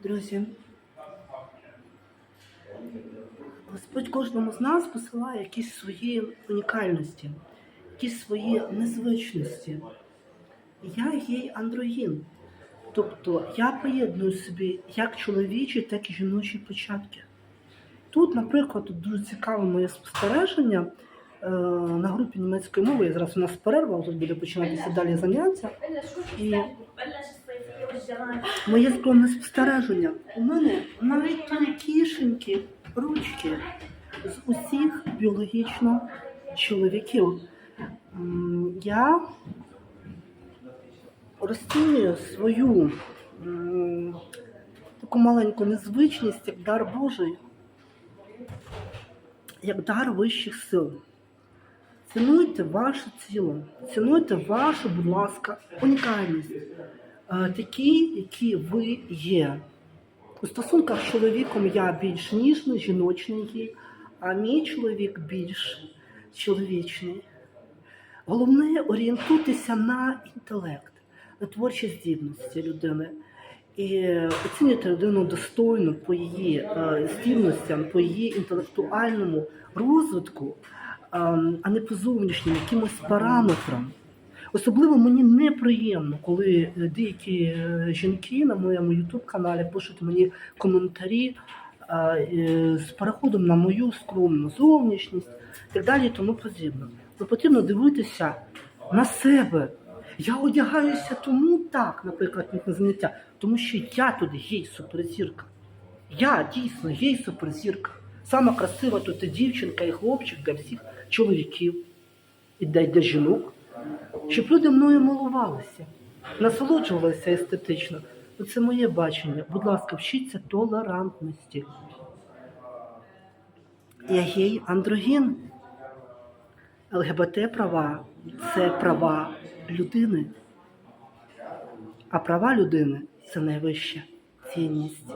Друзі, Господь кожному з нас посилає якісь свої унікальності, якісь свої незвичності. Я є андрогін. Тобто я поєдную собі як чоловічі, так і жіночі початки. Тут, наприклад, дуже цікаве моє спостереження на групі німецької мови. Зараз у нас перерва, тут буде починатися далі заняття. І моє скромне спостереження. У мене навіть тонкішенькі ручки з усіх біологічно чоловіків. Я розцінюю свою таку маленьку незвичність як дар Божий, як дар вищих сил. Цінуйте ваше тіло, цінуйте вашу, будь ласка, унікальність, е, такі, які ви є. У стосунках з чоловіком я більш ніжний, жіночний, а мій чоловік більш чоловічний. Головне орієнтуйтеся на інтелект, на творчі здібності людини. І оцінюйте людину достойно по її е, здібностям, по її інтелектуальному розвитку, а не по зовнішнім якимось параметрам. Особливо мені неприємно, коли деякі е, жінки на моєму ютуб-каналі пишуть мені коментарі е, е, з переходом на мою скромну зовнішність і так далі тому подібне. Ну, потрібно дивитися на себе. Я одягаюся тому так, наприклад, на заняття, тому що я тут гей суперзірка. Я дійсно гей суперзірка. Сама красива тут і дівчинка, і хлопчик для всіх чоловіків і для, для жінок, щоб люди мною милувалися, насолоджувалися естетично. Це моє бачення. Будь ласка, вчіться толерантності. Я гей андрогін. ЛГБТ права це права людини. А права людини це найвища цінність.